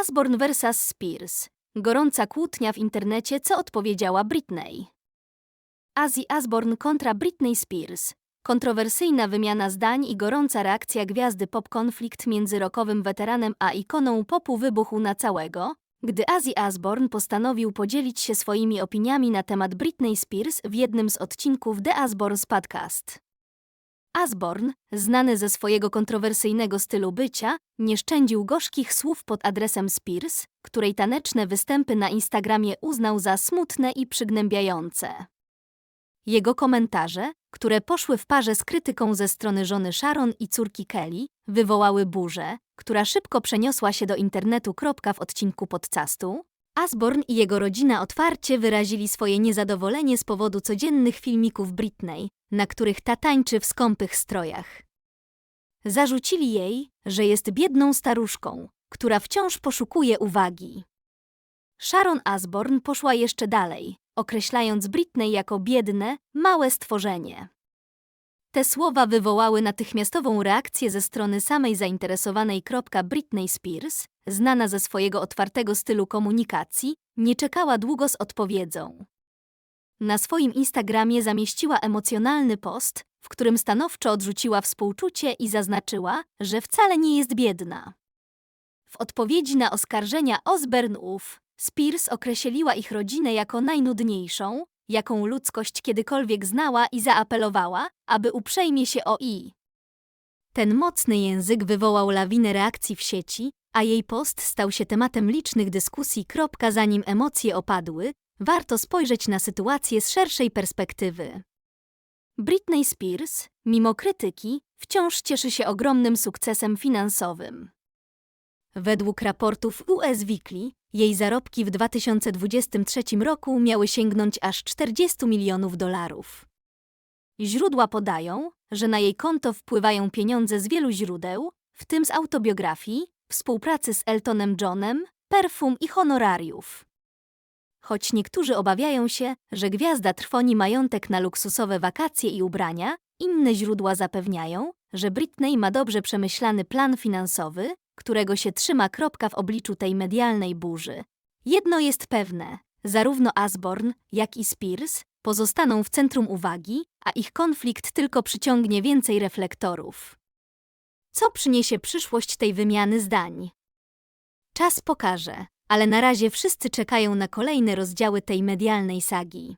Asborn vs Spears. Gorąca kłótnia w internecie, co odpowiedziała Britney. Azji Asborn kontra Britney Spears. Kontrowersyjna wymiana zdań i gorąca reakcja gwiazdy pop konflikt między rockowym weteranem a ikoną popu wybuchł na całego, gdy Azji Asborn postanowił podzielić się swoimi opiniami na temat Britney Spears w jednym z odcinków The Asborns Podcast. Asborn, znany ze swojego kontrowersyjnego stylu bycia, nie szczędził gorzkich słów pod adresem Spears, której taneczne występy na Instagramie uznał za smutne i przygnębiające. Jego komentarze, które poszły w parze z krytyką ze strony żony Sharon i córki Kelly, wywołały burzę, która szybko przeniosła się do internetu. W odcinku podcastu Asborn i jego rodzina otwarcie wyrazili swoje niezadowolenie z powodu codziennych filmików Britney, na których ta tańczy w skąpych strojach. Zarzucili jej, że jest biedną staruszką, która wciąż poszukuje uwagi. Sharon Asborn poszła jeszcze dalej, określając Britney jako biedne, małe stworzenie. Te słowa wywołały natychmiastową reakcję ze strony samej zainteresowanej. Britney Spears, znana ze swojego otwartego stylu komunikacji, nie czekała długo z odpowiedzią. Na swoim Instagramie zamieściła emocjonalny post, w którym stanowczo odrzuciła współczucie i zaznaczyła, że wcale nie jest biedna. W odpowiedzi na oskarżenia Osbernów, Spears określiła ich rodzinę jako najnudniejszą, jaką ludzkość kiedykolwiek znała i zaapelowała, aby uprzejmie się o i. Ten mocny język wywołał lawinę reakcji w sieci, a jej post stał się tematem licznych dyskusji. Kropka, Zanim emocje opadły, warto spojrzeć na sytuację z szerszej perspektywy. Britney Spears, mimo krytyki, wciąż cieszy się ogromnym sukcesem finansowym. Według raportów US Weekly, jej zarobki w 2023 roku miały sięgnąć aż 40 milionów dolarów. Źródła podają, że na jej konto wpływają pieniądze z wielu źródeł, w tym z autobiografii, współpracy z Eltonem Johnem, perfum i honorariów. Choć niektórzy obawiają się, że gwiazda trwoni majątek na luksusowe wakacje i ubrania, inne źródła zapewniają, że Britney ma dobrze przemyślany plan finansowy, którego się trzyma kropka w obliczu tej medialnej burzy. Jedno jest pewne, zarówno Asborn, jak i Spears pozostaną w centrum uwagi, a ich konflikt tylko przyciągnie więcej reflektorów. Co przyniesie przyszłość tej wymiany zdań? Czas pokaże, ale na razie wszyscy czekają na kolejne rozdziały tej medialnej sagi.